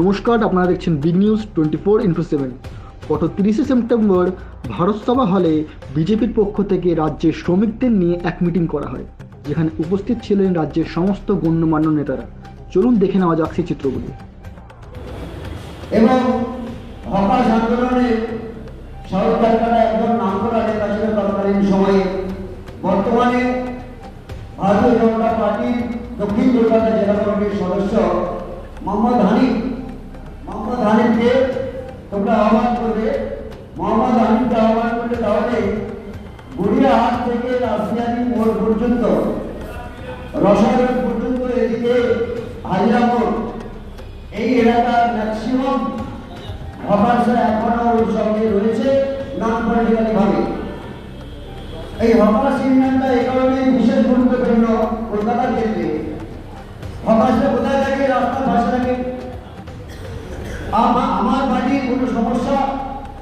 নমস্কার, আপনারা দেখছেন big news twenty four into seven গত তিরিশে সেপ্টেম্বর ভারতসভা হলে বিজেপির পক্ষ থেকে রাজ্যের শ্রমিকদের নিয়ে এক মিটিং করা হয়, যেখানে উপস্থিত ছিলেন রাজ্যের সমস্ত গণ্যমান্য নেতারা। চলুন দেখে নেওয়া যাক সেই চিত্রগুলি। এবং হকাশ আন্দোলনে শরৎ কারখানা একজন নাম করা নেতা ছিল তৎকালীন সময়ে। বর্তমানে ভারতীয় জনতা পার্টির দক্ষিণ কলকাতা জেলা কমিটির সদস্য মোহাম্মদ হানিফ মোহাম্মদ হানিফকে তোমরা আহ্বান করবে। মোহাম্মদ হানিফকে আহ্বান করলে তাহলে গড়িয়াহাট থেকে রাশিয়ানি মোড় পর্যন্ত, রসায়ন পর্যন্ত এদিকে হাজিরা মোড়। এই এলাকার ম্যাক্সিমাম হকার্সরা এখনও ওর সঙ্গে রয়েছে নন পলিটিক্যালি ভাবে এই হকার্স ইউনিয়নটা এই কারণে বিশেষ গুরুত্বপূর্ণ কলকাতার ক্ষেত্রে আমার বাড়ির কোনো সমস্যা?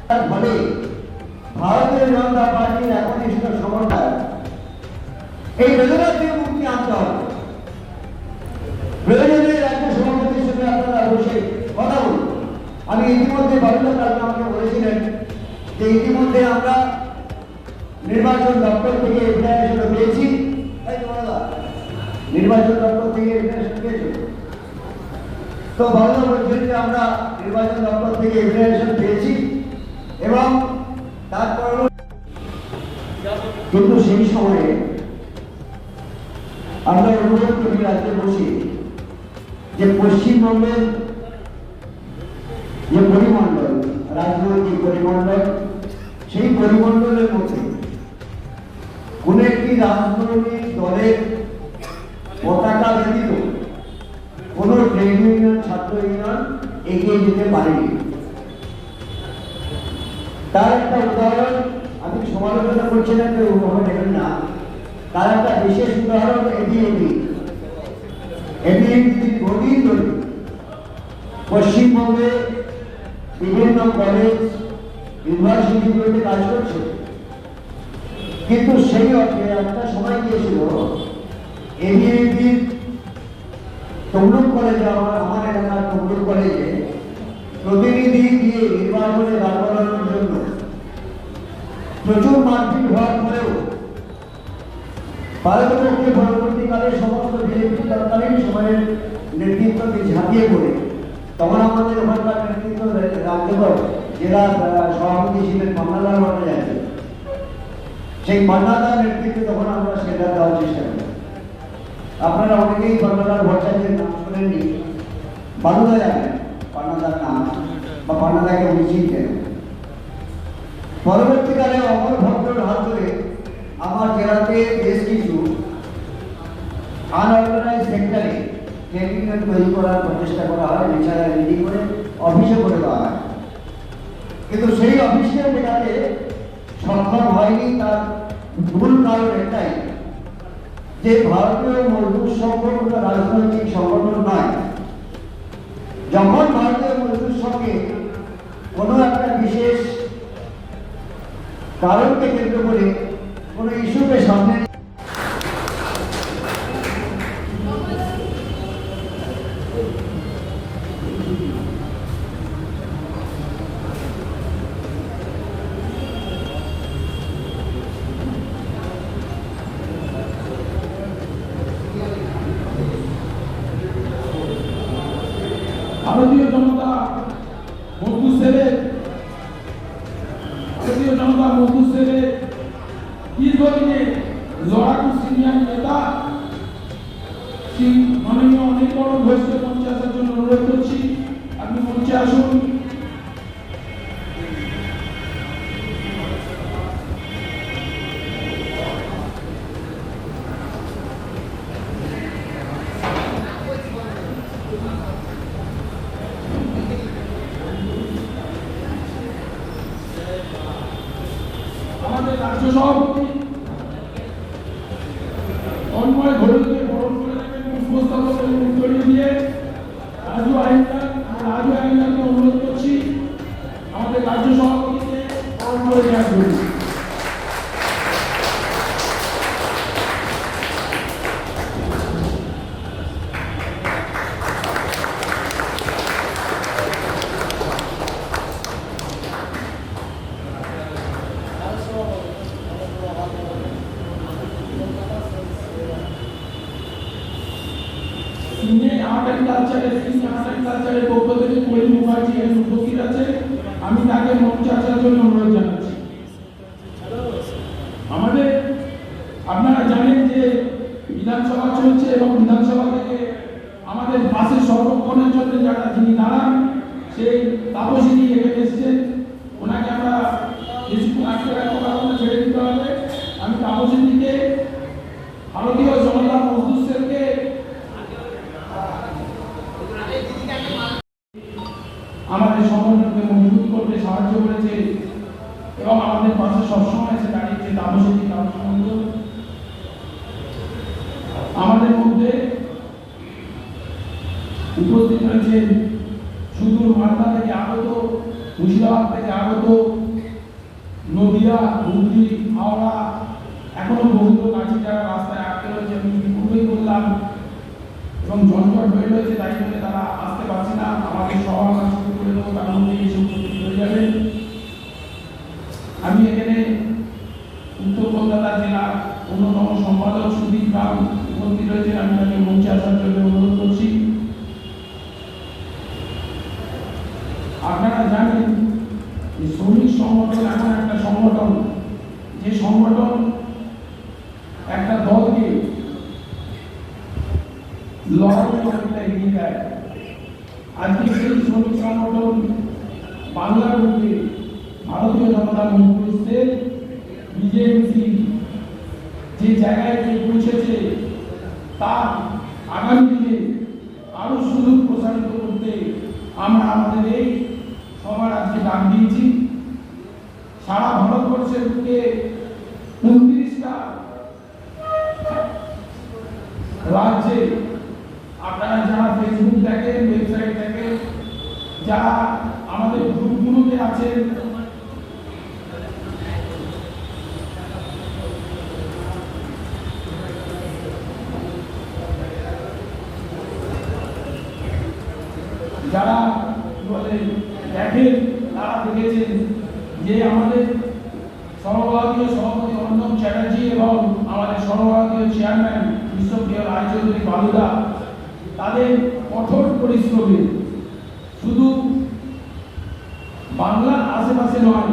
তার ফলে ভারতীয় জনতা পার্টির একনিষ্ঠ সমর্থক। এই বেদনা থেকে মুক্তি আনতে হবে। প্রয়োজনে বসে কথা আমি ইতিমধ্যে বাবুল্লাহ আমাকে বলেছিলেন যে ইতিমধ্যে আমরা নির্বাচন দপ্তর থেকে ইনফরমেশন পেয়েছি নির্বাচন দপ্তর থেকে ইনফরমেশন পেয়েছ তো যে আমরা নির্বাচন দপ্তর থেকে ইনফরমেশন পেয়েছি এবং তারপর কিন্তু সেই সময়ে আমরা অনুরোধ করি রাজ্যে বসে যে পশ্চিমবঙ্গের যে পরিমণ্ডল, রাজনৈতিক পরিমণ্ডল, সেই পরিমণ্ডলের মধ্যে কোন একটি রাজনৈতিক দলের পতাকা ব্যতীত কোন ট্রেড ইউনিয়ন ছাত্র ইউনিয়ন এগিয়ে যেতে পারেনি। তার একটা উদাহরণ আমি সমালোচনা করছি না কেউ নেবেন না। তার একটা বিশেষ উদাহরণ এবিএবি এবিএবি দীর্ঘদিন পশ্চিমবঙ্গে বিভিন্ন কলেজ ইউনিভার্সিটিগুলোতে কাজ করছে, কিন্তু সেই অর্থে একটা সময় গিয়েছিল এবিএবির তমলুক কলেজে আমার আমার এলাকার তমলুক কলেজে প্রতিনিধি দিয়ে নির্বাচনে দাঁড় করানোর জন্য প্রচুর মারপিট হওয়ার পরেও ভারতবর্ষে পরবর্তীকালে সমস্ত বিজেপি তৎকালীন সময়ের নেতৃত্বকে ঝাঁপিয়ে পড়ে। তখন আমাদের ওখানকার নেতৃত্ব রাজ্যপাল, জেলা সভাপতি ছিলেন মামলালাল ভট্টাচার্য সেই মান্নাদার নেতৃত্বে তখন আমরা সেটা দেওয়ার চেষ্টা করি। আপনারা অনেকেই পান্নাদার ভট্টাচার্যের নাম শোনেননি। বালুদা জানেন পান্নাদার নাম বা পান্নাদাকে উনি চিনতেন পরবর্তীকালে অমর ভদ্রর হাত ধরে আমার জেলাতে বেশ কিছু আনঅর্গানাইজ সেক্টরে ইউনিয়ন তৈরি করার প্রচেষ্টা করা হয় এছাড়া রেডি করে, অফিসে করে দেওয়া হয়। কিন্তু সেই অফিসে মেটাতে সম্ভব হয়নি, তার মূল কারণ এটাই যে ভারতীয় মজদুর সংঘ রাজনৈতিক সংগঠন নয়, যখন ভারতীয় মজদুর সঙ্গে কোনো একটা বিশেষ কারণকে কেন্দ্র করে কোনো ইস্যুকে সামনে মাননীয় অনেক বড় ঘোষকে মঞ্চে আসার জন্য অনুরোধ করছি। আপনি মঞ্চে আসুন। রাজ্য সভাপতিকে আপনারা জানেন যে বিধানসভা চলছে এবং বিধানসভা থেকে আমাদের পাশে সংরক্ষণের জন্য যারা যিনি দাঁড়ান, সেই তাপসিনী এখানে এসেছেন ওনাকে আমরা ছেড়ে দিতে হবে। আমি তাপসিনীকে, ভারতীয় জনতা মজদুর সেলকে, আমাদের সংগঠনকে মজবুত করতে সাহায্য করেছে এবং আমাদের পাশে সবসময় এসে দাঁড়িয়েছে তাপসিনী। উপস্থিত রয়েছেন সুদূর মালদা থেকে আগত, মুর্শিদাবাদ থেকে আগত, নদিয়া, হুগলি, হাওড়া, এখনও বহু আছে যারা রাস্তায় আটকে রয়েছে। আমি পূর্বেই বললাম, এবং জনজট হয়ে রয়েছে তাই জন্য তারা আসতে পারছে না। আমাদের সবার শুরু করে দেবো, তার মধ্যে এসে উপস্থিত হয়ে যাবেন আমি এখানে উত্তর কলকাতা জেলার অন্যতম সম্পাদক সুদীপ রাম উপস্থিত রয়েছেন আমি তাকে মঞ্চে আসার জন্য অনুরোধ করছি আপনারা জানেন যে শ্রমিক সংগঠন এমন একটা সংগঠন যে সংগঠন একটা দলকে লড়াই করতে এগিয়ে দেয় আজকে সেই শ্রমিক সংগঠন বাংলার মধ্যে ভারতীয় জনতা মজদুর বিজেপি যে জায়গায় পৌঁছেছে তার আগামী দিনে আরও সুযোগ প্রসারিত করতে আমরা আমাদের এই সবার আজকে ডাক দিয়েছি। সারা ভারতবর্ষের বুকে উনত্রিশটা রাজ্যে আপনারা যারা ফেসবুক দেখেন ওয়েবসাইট দেখেন, যারা আমাদের গ্রুপগুলোতে আছেন যারা কি বলে দেখেন তারা দেখেছেন যে আমাদের সর্বভারতীয় সভাপতি অর্ণব চ্যাটার্জি এবং আমাদের সর্বভারতীয় চেয়ারম্যান বিশ্বপ্রিয় রায়চৌধুরী বালুদা তাদের কঠোর পরিশ্রমে শুধু বাংলার আশেপাশে নয়।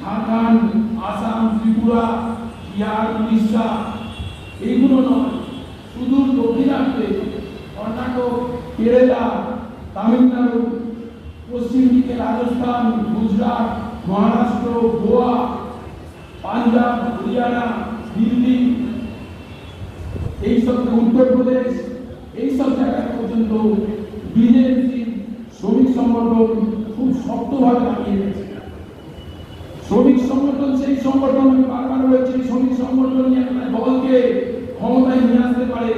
ঝাড়খণ্ড, আসাম, ত্রিপুরা, বিহার, উড়িষ্যা, এইগুলো নয়। সুদূর দক্ষিণাঞ্চলে কর্ণাটক, কেরালা, তামিলনাড়ু, পশ্চিম দিকে রাজস্থান, গুজরাট, মহারাষ্ট্র, গোয়া, পাঞ্জাব, হরিয়ানা, দিল্লি, এইসব উত্তরপ্রদেশ এইসব জায়গা পর্যন্ত বিজেপি শ্রমিক সংগঠন শক্তভাবে দাঁড়িয়ে গেছে। শ্রমিক সংগঠন সেই সংগঠন, বারবার বলেছি শ্রমিক সংগঠন নিয়ে একটা দলকে ক্ষমতায় নিয়ে আসতে পারে।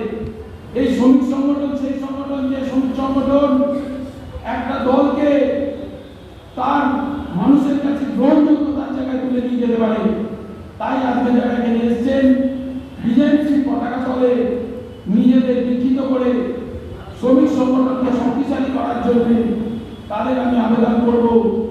এই শ্রমিক সংগঠন, সেই সংগঠন যে শ্রমিক সংগঠন, একটা দলকে তার মানুষের কাছে গ্রহণযোগ্যতার জায়গায় তুলে নিয়ে যেতে পারে। তাই আজকে যারা এখানে এসছেন, বিজেপি পতাকা তলে নিজেদের লিখিত করে শ্রমিক সংগঠনকে শক্তিশালী করার জন্য కార్యక్రమం అందరం కూడా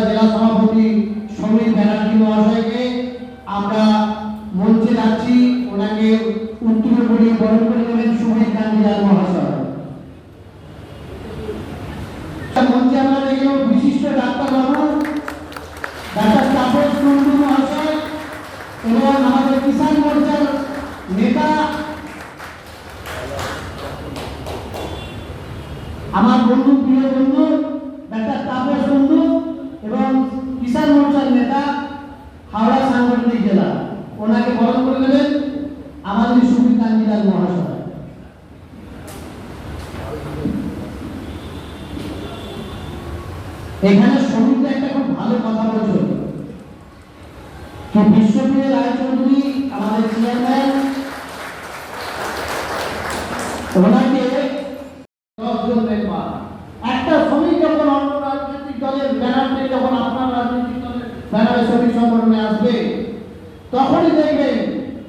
জেলা সভাপতি সমীর ব্যানার্জি মহাশয়কে আমরা মঞ্চে রাখছি ওনাকে উত্তর বলিয়ে বরণ করে নেবেন সুমিত গান্ধীলাল মহাশয় মঞ্চে আমরা দেখলাম বিশিষ্ট ডাক্তার বাবু ডাক্তার তাপস কুন্ডু মহাশয় এবং আমাদের কিষাণ মোর্চার নেতা আমার বন্ধু প্রিয় বন্ধু ডাক্তার তাপস বন্ধু এবং কিষাণ মোর্চার নেতা হাওড়া সাংগঠনিক জেলা ওনাকে বরণ করে নেবেন আমাদের সুমিত কান্দিলাল মহাশয় এখানে শ্রমিকরা একটা খুব ভালো কথা বলছে বিশ্বপ্রিয় রায়চৌধুরী আমাদের চেয়ারম্যান ওনাকে দশজন মেম্বার একটা শ্রমিক যখন অন্য রাজনৈতিক দলের ব্যানার শ্রমিক সংগঠনে আসবে তখনই দেখবেন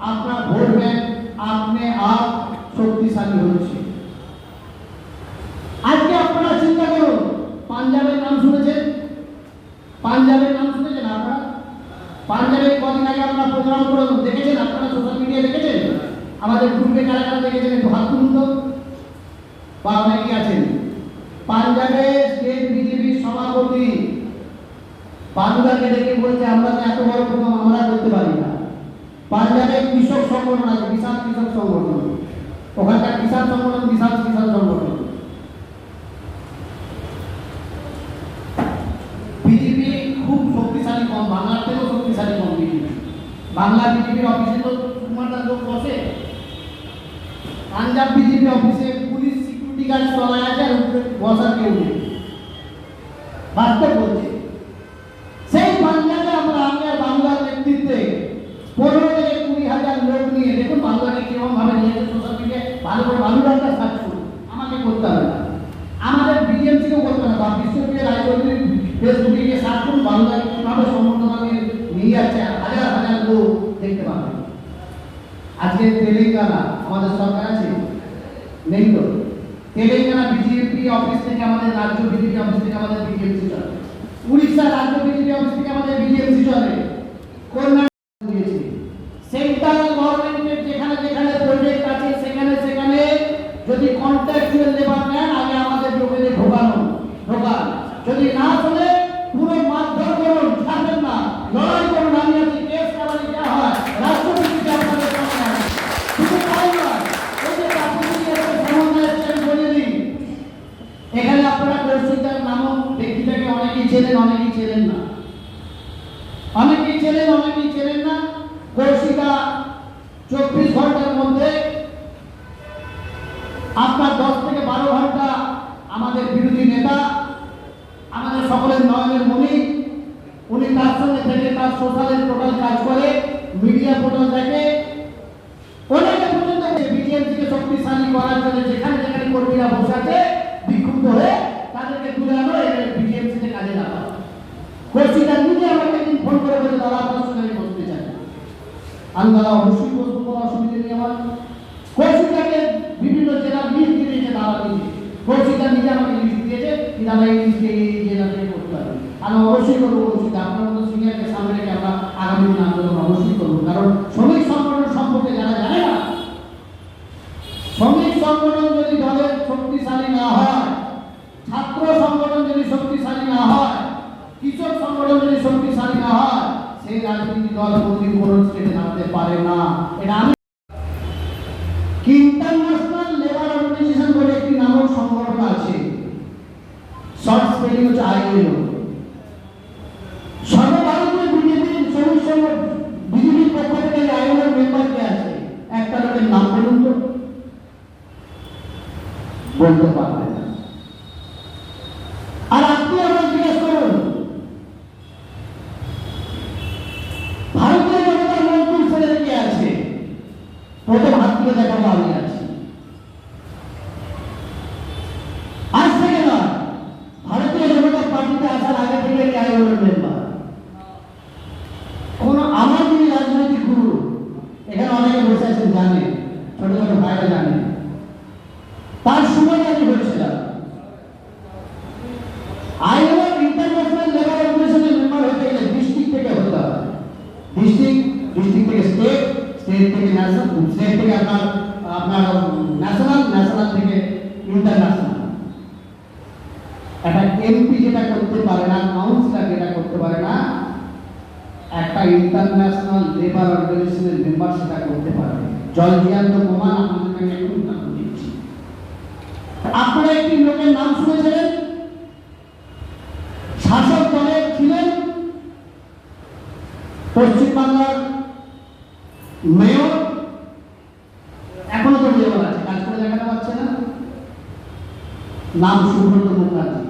আপনার ভোট ব্যাংক আপনি আপ শক্তিশালী হচ্ছে আজকে আপনারা চিন্তা করুন পাঞ্জাবের নাম শুনেছেন পাঞ্জাবের নাম শুনেছেন আপনারা পাঞ্জাবের আগে আপনারা প্রোগ্রাম করে দেখেছেন? আপনারা সোশ্যাল মিডিয়া দেখেছেন? আমাদের গ্রুপে কারা কারা দেখেছেন? একটু হাত তুলুন তো। বা অনেকেই আছেন। পাঞ্জাবের স্টেট বিজেপির সভাপতি বাংলাকে ডেকে বলছে, আমরা তো এত বড় প্রোগ্রাম আমরা করতে পারি না। পাঞ্জাবে কৃষক সংগঠন আছে বিশাল কৃষক সংগঠন। ওখানকার কিষাণ সংগঠন বিশাল কিষাণ সংগঠন বিজেপি খুব শক্তিশালী কম বাংলার থেকেও শক্তিশালী কম বিজেপি বাংলা বিজেপির অফিসে তো কুমারদার লোক বসে। পাঞ্জাব বিজেপি অফিসে পুলিশ সিকিউরিটি গার্ড চলায় আছে আর উপরে বসার কেউ নেই। বাস্তব বলছে সেই পাঞ্জাবে আমরা আমি আর বাংলার নেতৃত্বে পনেরো থেকে কুড়ি হাজার লোক নিয়ে দেখুন বাংলাকে কীরকম ভাবে নিয়েছে সোশ্যাল মিডিয়ায় ভালো করে বাংলাটা সার্চ করুন আমাকে করতে হবে না আমাদের বিজেপিকেও করতে হবে না বা বিশ্বপ্রিয় রায়চৌধুরী ফেসবুকে গিয়ে সার্চ করুন বাংলাকে কীভাবে সম্বর্ধনা নিয়ে নিয়ে যাচ্ছে হাজার হাজার লোক দেখতে পাবেন আজকে তেলেঙ্গানা আমাদের সরকার আছে? নেই তো। তেলেঙ্গানা বিজেপি অফিস থেকে আমাদের রাজ্য বিজেপি অফিস থেকে আমাদের বিজেপি চলে? উড়িষ্যা রাজ্য বিজেপি অফিস থেকে আমাদের বিজেপি চলে। কর্ণাটক সেন্ট্রাল গভর্নমেন্টের যেখানে যেখানে চেনেন অনেকেই চেনেন না। অনেকেই চেনেন অনেকেই চেনেন না। কৌশিকা চব্বিশ ঘণ্টার মধ্যে আপনার দশ থেকে বারো ঘণ্টা আমাদের বিরোধী নেতা, আমাদের সকলের নয়নের মণি, উনি তার সঙ্গে থেকে তার সোশ্যালের টোটাল কাজ করে, মিডিয়া পোর্টাল দেখে অনেকে পর্যন্ত বিজেপিকে শক্তিশালী করার জন্য যেখানে যেখানে কর্মীরা বসে আছে বিক্ষুব্ধ হয়ে তাদেরকে তুলে আনো বিজেপিতে কাজে লাগাও কৌশিকা নিজে আমাকে একদিন ফোন করে বলে দাদা আপনার সঙ্গে আমি বসতে চাই আমি দাদা অবশ্যই কোনো অসুবিধা নেই আমার। কৌশিকাকে বিভিন্ন জেলার লিস্ট দিয়েছে তারা নিজে। কৌশিকা নিজে আমাকে লিস্ট দিয়েছে কি দাদা এই লিস্টে এই এই জেলা থেকে করতে হবে আমি অবশ্যই করব কৌশিকা আপনার মতো সিনিয়রকে সামনে রেখে আমরা আগামী দিন আন্দোলন অবশ্যই করব। কারণ feeling which I. জল জিয়ান্ত প্রমাণ আপনাদেরকে নাম দিচ্ছি আপনারা একটি লোকের নাম শুনেছিলেন? শাসক দলের ছিলেন পশ্চিমবাংলার মেয়র। এখনও তো মেয়র আছে, কাজ করে দেখাতে পারছে না। নাম Subrata Mukherjee.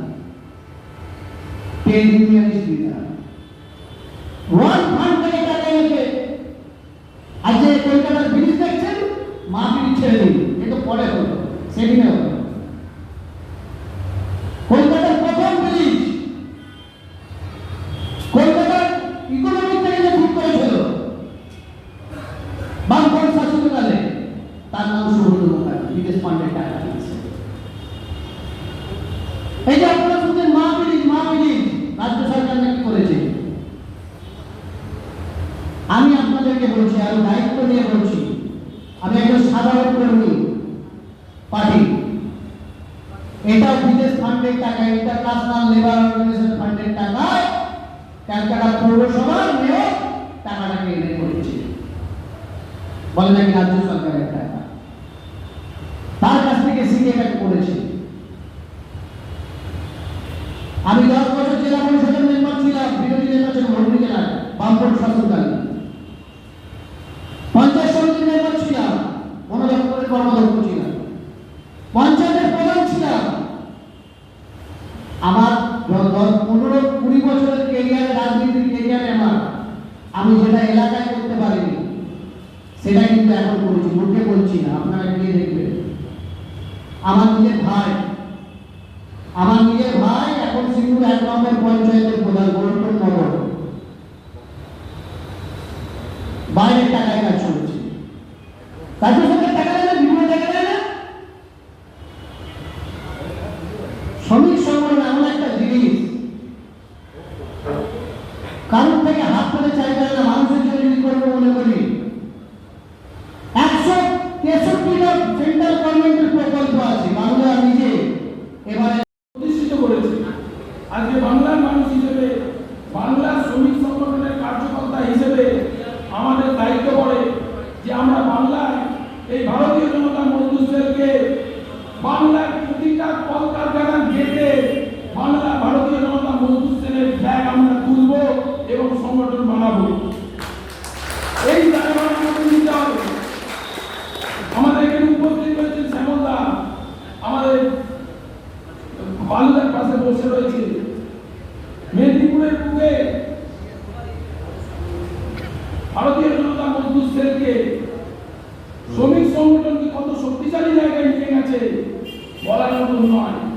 Trade unionist leader বলে নাকি রাজ্য সরকারের টাকা আমার নিজের ভাই। আমার নিজের ভাই এখন সিঙ্গুর এক নম্বর পঞ্চায়েতের প্রধান গোলটন নগর। বাইরে টাকায় কাজ চলছে তাকে Bible on?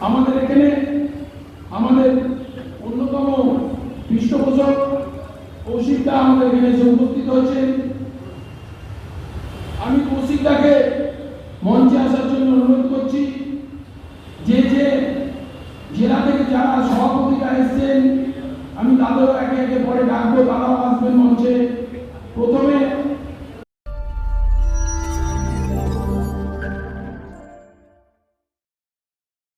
আমাদের এখানে